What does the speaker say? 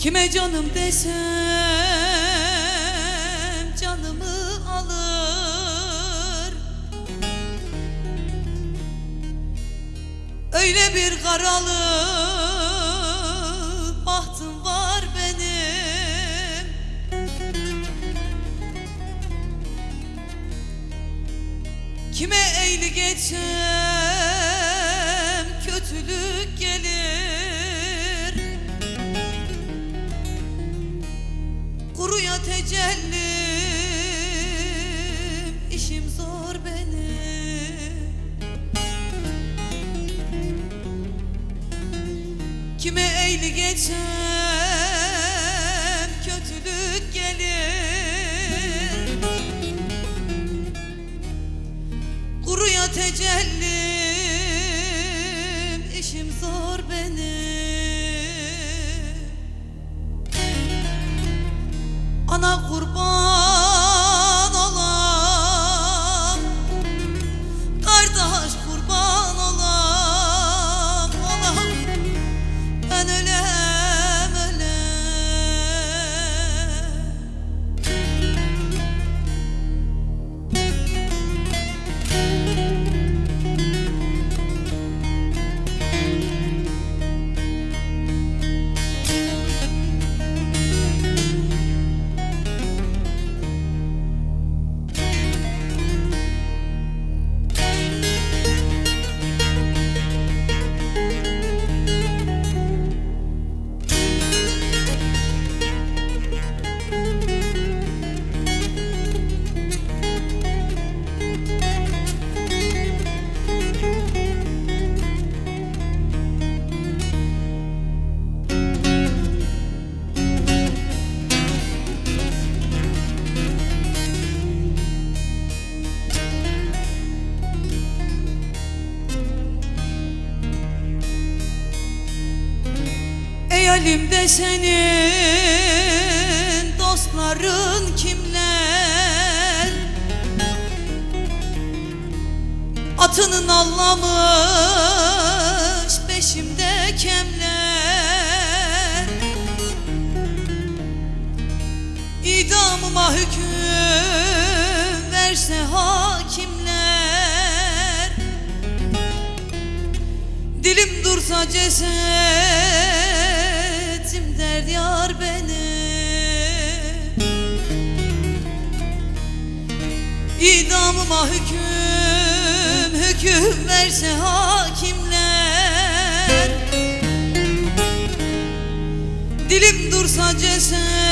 Kime canım desem canımı alır. Öyle bir karalı bahtım var benim. Kime eğli geçsem kötülük gelir Kuruya tecelli işim zor benim. Kime eğli geçsem kötülük gelir. Kuruya tecellim işim zor benim Ana kurban Ey halimde senin dostların kimler? Atının allamış peşimde kemler İdamıma hüküm verse hakimler Dilim dursa cesetim der yar beni. İdamıma hüküm, hüküm verse hakimler. Dilim dursa cesetim